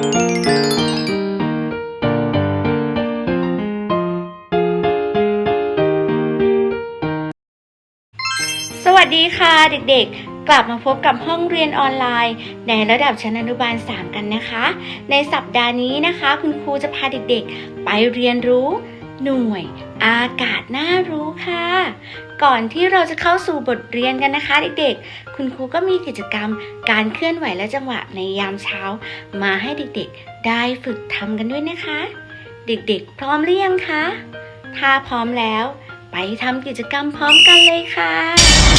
สวัสดีค่ะเด็กๆ กลับมาพบกับห้องเรียนออนไลน์ ในระดับชั้นอนุบาล 3 กันนะคะ ในสัปดาห์นี้นะคะ คุณครูจะพาเด็กๆ ไปเรียนรู้ หน่วย อากาศน่ารู้ค่ะ ก่อนที่เราจะเข้าสู่บทเรียนกันนะคะเด็กๆ คุณครูก็มีกิจกรรมการเคลื่อนไหวและจังหวะในยามเช้า มาให้เด็กๆ ได้ฝึกทำกันด้วยนะคะ เด็กๆ พร้อมหรือยังคะ ถ้าพร้อมแล้ว ไปทำกิจกรรมพร้อมกันเลยค่ะ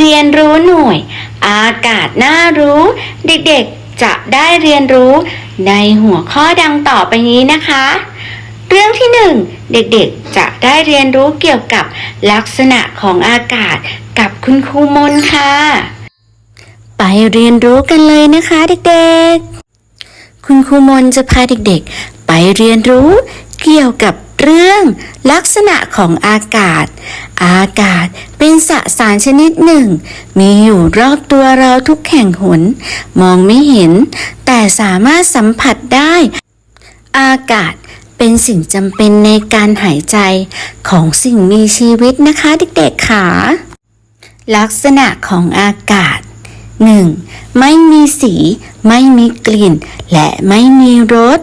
เรียนรู้หน่วย อากาศน่ารู้ เด็กๆจะได้เรียนรู้ในหัวข้อดังต่อไปนี้นะคะ เรื่องที่หนึ่งเด็กๆจะได้เรียนรู้เกี่ยวกับลักษณะของอากาศกับคุณครูมนค่ะ ไปเรียนรู้กันเลยนะคะ เด็กๆ คุณครูมนจะพาเด็กๆ ไปเรียนรู้เกี่ยวกับ เรื่องลักษณะของอากาศ อากาศเป็นสสารชนิดหนึ่ง มีอยู่รอบตัวเราทุกแห่งหน มองไม่เห็น แต่สามารถสัมผัสได้ อากาศเป็นสิ่งจำเป็นในการหายใจของสิ่งมีชีวิตนะคะเด็กๆค่ะลักษณะของอากาศ 1. ไม่มีสี ไม่มีกลิ่น และไม่มีรส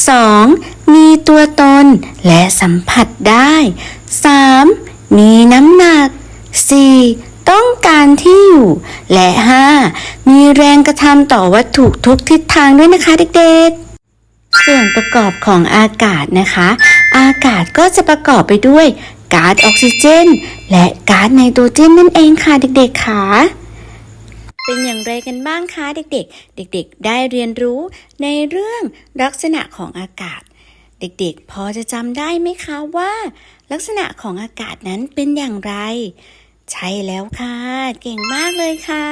2. มีตัวตนและสัมผัสได้ 3. มีน้ำหนัก 4. ต้องการที่อยู่ และ 5. มีแรงกระทำต่อวัตถุทุกทิศทางด้วยนะคะเด็กๆ ส่วนประกอบของอากาศนะคะ อากาศก็จะประกอบไปด้วยก๊าซออกซิเจน และก๊าซไนโตรเจนนั่นเองค่ะเด็กๆค่ะ เป็นอย่างไรกันบ้างคะเด็กๆ เด็กๆ ได้เรียนรู้ในเรื่องลักษณะของอากาศ เด็กๆ พอจะจำได้ไหมคะว่า ลักษณะของอากาศนั้นเป็นอย่างไร ใช่แล้วค่ะ เก่งมากเลยค่ะ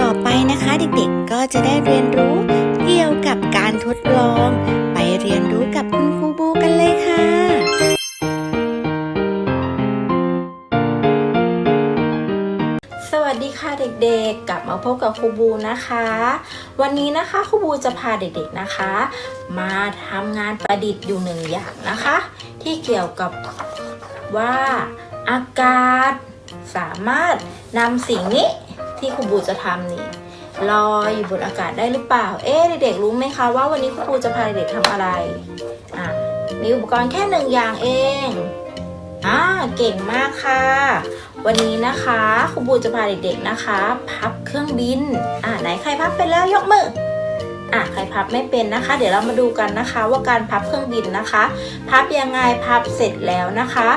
ต่อไปนะคะเด็กๆ ก็จะได้เรียนรู้เกี่ยวกับการทดลอง ไปเรียนรู้ เด็กๆ กลับมาพบกับครูบูนะคะ วันนี้นะคะครูบูจะพาเด็กๆนะคะ มาทำงานประดิษฐ์อยู่หนึ่งอย่างนะคะ ที่เกี่ยวกับว่าอากาศ สามารถนำสิ่งนี้ที่ครูบูจะทำนี่ลอยอยู่บนอากาศได้หรือเปล่า เอ๊ะเด็กๆรู้ไหมคะว่าวันนี้ครูบูจะพาเด็กๆทำอะไรอะมีอุปกรณ์แค่หนึ่งอย่างเองอ่าเก่งมากค่ะ วันนี้นะคะครูบูจะพาเด็กๆนะคะ พับเครื่องบิน อ่าไหนใครพับเป็นแล้วยกมืออะใครพับไม่เป็นนะคะ เดี๋ยวเรามาดูกันนะคะ ว่าการพับเครื่องบินนะคะ พับยังไงพับเสร็จแล้วนะคะ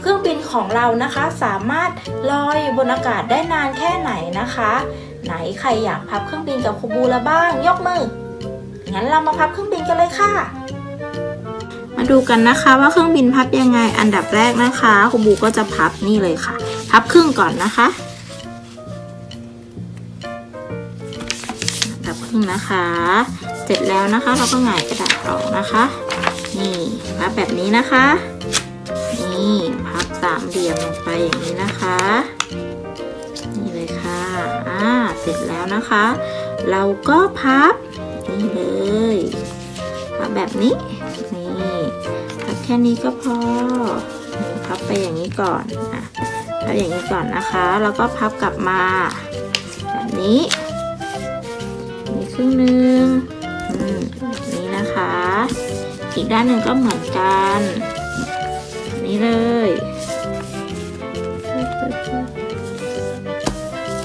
เครื่องบินของเรานะคะ สามารถลอยบนอากาศได้นานแค่ไหนนะคะ ไหนใครอยากพับเครื่องบินกับครูบูล้วบ้าง ยกมืองั้นเรามาพับเครื่องบินกันเลยค่ะ มาดูกันนะคะว่าเครื่องบินพับยังไงอันดับแรกนะคะครูบูก็จะพับนี่เลยค่ะ พับครึ่งก่อนนะคะพับครึ่งนะคะ เสร็จแล้วนะคะ เราก็หงายกระดาษออกนะคะ นี่พับแบบนี้นะคะ นี่พับสามเหลี่ยมลงไปอย่างนี้นะคะ นี่เลยค่ะอ่าเสร็จแล้วนะคะ เราก็พับนี่เลยพับแบบนี้ แค่นี้ก็พอ พับไปอย่างนี้ก่อนอะพับอย่างนี้ก่อนนะคะ แล้วก็พับกลับมา แบบนี้มีครึ่งหนึ่งอืมแบบนี้นะคะ อีกด้านหนึ่งก็เหมือนกันแบบนี้เลย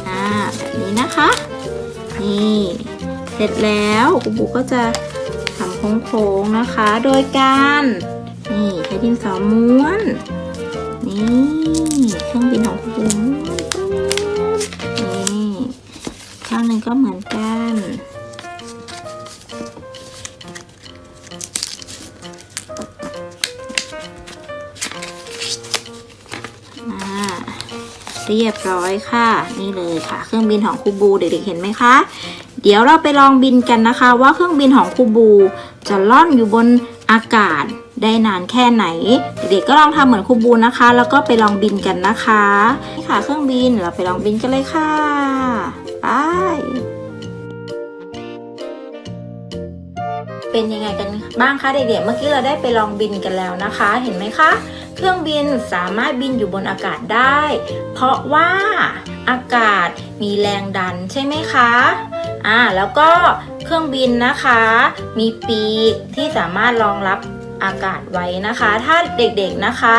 อ่าแบบนี้นะคะ นี่ เสร็จแล้วกูบูก็จะทำโค้งๆนะคะ โดยการ นี่ใช้ดินสอม้วน นี่เครื่องบินของกูบูม้วนปุ๊บนี่ข้างหนึ่งก็เหมือนกันเรียบร้อยค่ะ นี่เลยค่ะ เครื่องบินของคูบูเด็กๆเห็นไหมคะ เดี๋ยวเราไปลองบินกันนะคะ ว่าเครื่องบินของคูบูจะล่อนอยู่บนอากาศ ได้นานแค่ไหน เด็กๆก็ลองทำเหมือนครูบูนะคะ แล้วก็ไปลองบินกันนะคะนี่ค่ะเครื่องบินเราไปลองบินกันเลยค่ะไปเป็นยังไงกันบ้างคะเด็กๆ เมื่อกี้เราได้ไปลองบินกันแล้วนะคะ เห็นไหมคะ เครื่องบินสามารถบินอยู่บนอากาศได้ เพราะว่าอากาศมีแรงดันใช่ไหมคะ อ่า แล้วก็เครื่องบินนะคะ มีปีกที่สามารถรองรับ อากาศไว้นะคะ ถ้าเด็กๆนะคะ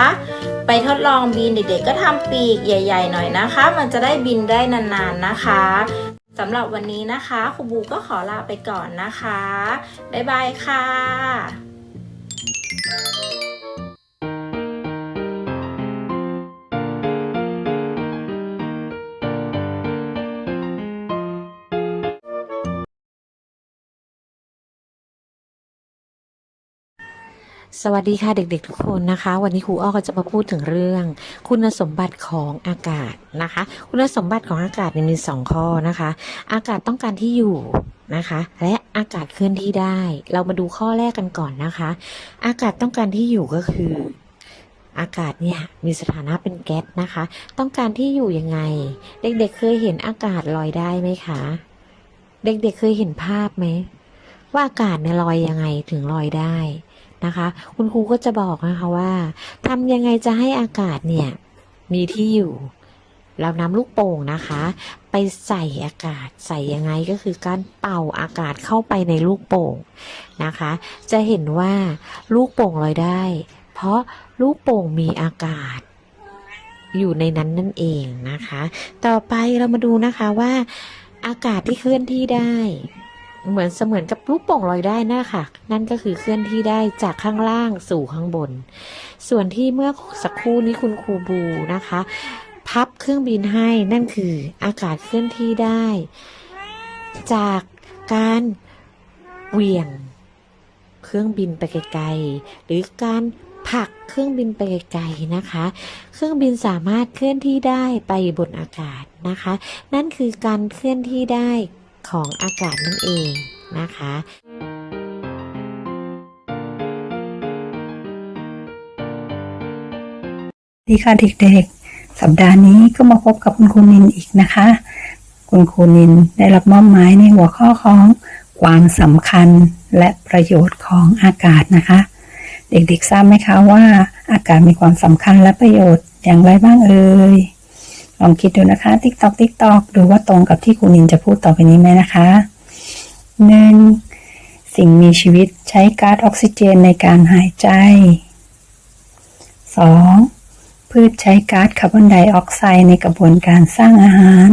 ไปทดลองบินเด็กๆ ก็ทำปีกใหญ่ ๆ หน่อยนะคะ มันจะได้บินได้นานๆนะคะสำหรับวันนี้นะคะครูบูก็ขอลาไปก่อนนะคะ บ๊ายบายค่ะ สวัสดีค่ะเด็กๆทุกคนนะคะ วันนี้ครูอ้อก็จะมาพูดถึงเรื่อง คุณสมบัติของอากาศนะคะ คุณสมบัติของอากาศเนี่ยมีสองข้อนะคะ อากาศต้องการที่อยู่นะคะ และอากาศเคลื่อนที่ได้ เรามาดูข้อแรกกันก่อนนะคะ อากาศต้องการที่อยู่ก็คือ อากาศเนี่ยมีสถานะเป็นแก๊สนะคะ ต้องการที่อยู่ยังไง เด็กๆเคยเห็นอากาศลอยได้ไหมคะ เด็กๆเคยเห็นภาพไหมว่าอากาศเนี่ยลอยยังไงถึงลอยได้ นะคะ คุณครูก็จะบอกนะคะว่าทำยังไงจะให้อากาศเนี่ยมีที่อยู่เรานำลูกโป่งนะคะ ไปใส่อากาศใส่ยังไงก็คือการเป่าอากาศเข้าไปในลูกโป่งนะคะ จะเห็นว่าลูกโป่งลอยได้ เพราะลูกโป่งมีอากาศ อยู่ในนั้นนั่นเองนะคะ ต่อไปเรามาดูนะคะว่าอากาศที่เคลื่อนที่ได้ เหมือนเสมือนกับลูกโป่งลอยได้นะคะนั่นก็คือเคลื่อนที่ได้จากข้างล่างสู่ข้างบน ส่วนที่เมื่อสักครู่นี้คุณครูบูนะคะ พับเครื่องบินให้นั่นคืออากาศเคลื่อนที่ได้ จากการเหวี่ยงเครื่องบินไปไกลๆหรือการผลักเครื่องบินไปไกลๆนะคะ เครื่องบินสามารถเคลื่อนที่ได้ไปบนอากาศนะคะ นั่นคือการเคลื่อนที่ได้ ของอากาศนั่นเองนะคะดีค่ะเด็กๆ สัปดาห์นี้ก็มาพบกับคุณครูนินอีกนะคะ คุณครูนินได้รับมอบหมายในหัวข้อของความสำคัญและประโยชน์ของอากาศนะคะ เด็กๆทราบไหมคะว่า อากาศมีความสำคัญและประโยชน์อย่างไรบ้างเอ่ย ลองคิดดูนะคะติ๊กตอกติ๊กตอกดูว่าตรงกับที่ครูนินจะพูดต่อไปนี้ไหมนะคะหนึ่งสิ่งมีชีวิตใช้ก๊าซออกซิเจนในการหายใจ 2. พืชใช้ก๊าซคาร์บอนไดออกไซด์ในกระบวนการสร้างอาหาร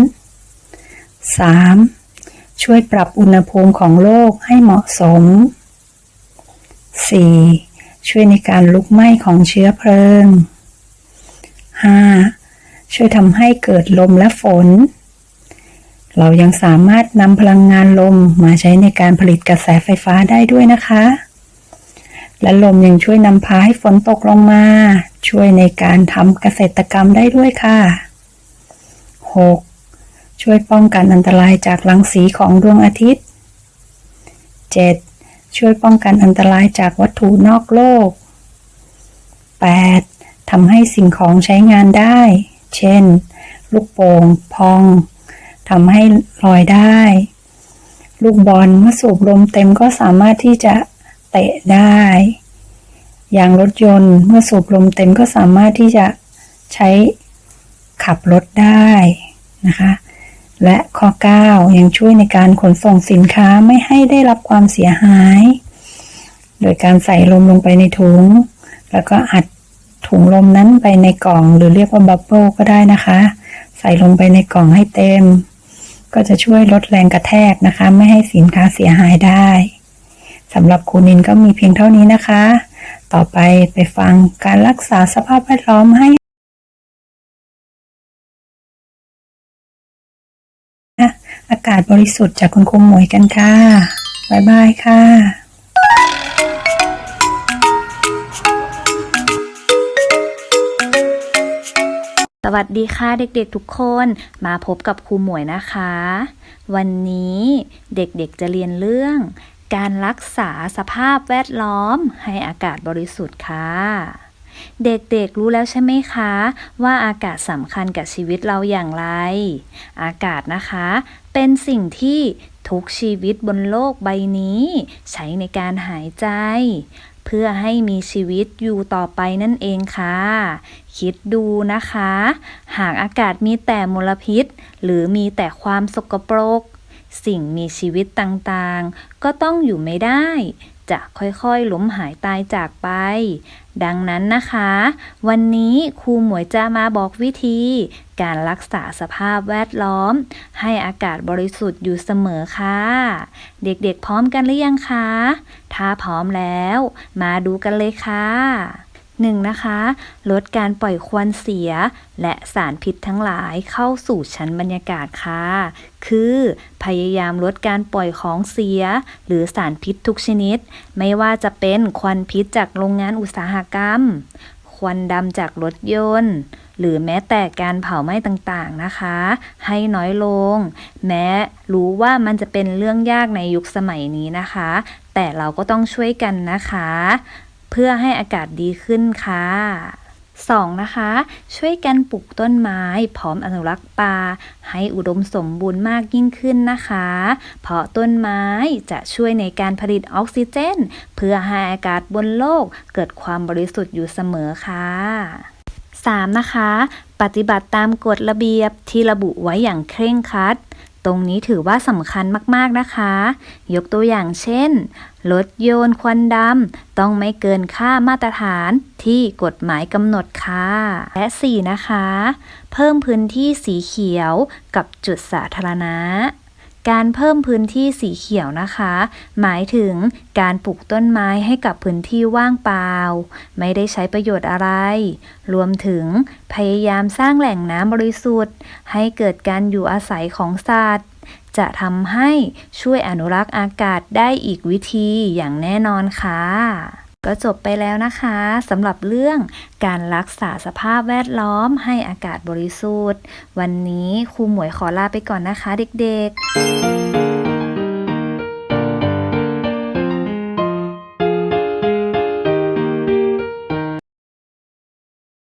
3. ช่วยปรับอุณหภูมิของโลกให้เหมาะสม 4. ช่วยในการลุกไหม้ของเชื้อเพลิง 5. ช่วยทำให้เกิดลมและฝน เรายังสามารถนำพลังงานลมมาใช้ในการผลิตกระแสไฟฟ้าได้ด้วยนะคะ และลมยังช่วยนำพาให้ฝนตกลงมา ช่วยในการทำเกษตรกรรมได้ด้วยค่ะ 6. ช่วยป้องกันอันตรายจากรังสีของดวงอาทิตย์ 7. ช่วยป้องกันอันตรายจากวัตถุนอกโลก 8. ทำให้สิ่งของใช้งานได้ เช่น ลูกโป่งพองทำให้ลอยได้ ลูกบอลเมื่อสูบลมเต็มก็สามารถที่จะเตะได้ยางรถยนต์เมื่อสูบลมเต็มก็สามารถที่จะใช้ขับรถได้นะคะ และข้อ 9 ยังช่วยในการขนส่งสินค้าไม่ให้ได้รับความเสียหาย โดยการใส่ลมลงไปในถุง แล้วก็อัด ถุงลมนั้นไปในกล่อง หรือเรียกว่าบับเบิลก็ได้นะคะ ใส่ลงไปในกล่องให้เต็ม ก็จะช่วยลดแรงกระแทกนะคะ ไม่ให้สินค้าเสียหายได้สำหรับครูนินก็มีเพียงเท่านี้นะคะ ต่อไปไปฟังการรักษาสภาพแวดล้อมให้อากาศบริสุทธิ์จากคุณครูหมวยกันค่ะ บ๊ายบายค่ะ สวัสดีค่ะเด็กๆทุกคนมาพบกับครูหมวยนะคะ วันนี้เด็กๆจะเรียนเรื่อง การรักษาสภาพแวดล้อมให้อากาศบริสุทธิ์ค่ะ เด็กๆรู้แล้วใช่ไหมคะ ว่าอากาศสำคัญกับชีวิตเราอย่างไร อากาศนะคะ เป็นสิ่งที่ทุกชีวิตบนโลกใบนี้ ใช้ในการหายใจ เพื่อให้มีชีวิตอยู่ต่อไปนั่นเองค่ะ คิดดูนะคะ หากอากาศมีแต่มลพิษ หรือมีแต่ความสกปรก สิ่งมีชีวิตต่างๆ ก็ต้องอยู่ไม่ได้ จะค่อยๆล้มหายตายจากไป ดังนั้นนะคะ วันนี้ครูหมวยจะมาบอกวิธี การรักษาสภาพแวดล้อม ให้อากาศบริสุทธิ์อยู่เสมอค่ะ เด็กๆพร้อมกันหรือยังคะ ถ้าพร้อมแล้ว มาดูกันเลยค่ะหนึ่งนะคะ ลดการปล่อยควันเสีย และสารพิษทั้งหลายเข้าสู่ชั้นบรรยากาศค่ะ คือ พยายามลดการปล่อยของเสีย หรือสารพิษทุกชนิด ไม่ว่าจะเป็นควันพิษจากโรงงานอุตสาหกรรม ควันดำจากรถยนต์ หรือแม้แต่การเผาไหม้ต่างๆนะคะ ให้น้อยลง แม้รู้ว่ามันจะเป็นเรื่องยากในยุคสมัยนี้นะคะ แต่เราก็ต้องช่วยกันนะคะ เพื่อให้อากาศดีขึ้นค่ะ 2. นะคะ ช่วยกันปลูกต้นไม้ พร้อมอนุรักษ์ป่าให้อุดมสมบูรณ์มากยิ่งขึ้นนะคะ เพราะต้นไม้จะช่วยในการผลิตออกซิเจน เพื่อให้อากาศบนโลกเกิดความบริสุทธิ์อยู่เสมอค่ะ 3. นะคะ ปฏิบัติตามกฎระเบียบที่ระบุไว้อย่างเคร่งครัด ตรงนี้ถือว่าสำคัญมากๆนะคะ ยกตัวอย่างเช่นรถยนต์ควันดำต้องไม่เกินค่ามาตรฐานที่กฎหมายกำหนดค่ะ และ 4 นะคะ เพิ่มพื้นที่สีเขียวกับจุดสาธารณะ การเพิ่มพื้นที่สีเขียวนะคะ หมายถึงการปลูกต้นไม้ให้กับพื้นที่ว่างเปล่า ไม่ได้ใช้ประโยชน์อะไร รวมถึงพยายามสร้างแหล่งน้ำบริสุทธิ์ ให้เกิดการอยู่อาศัยของสัตว์ จะทำให้ช่วยอนุรักษ์อากาศได้อีกวิธีอย่างแน่นอนค่ะ ก็จบไปแล้วนะคะสำหรับเรื่องการรักษาสภาพแวดล้อมให้อากาศบริสุทธิ์ วันนี้ครูหมวยขอลาไปก่อนนะคะเด็กๆ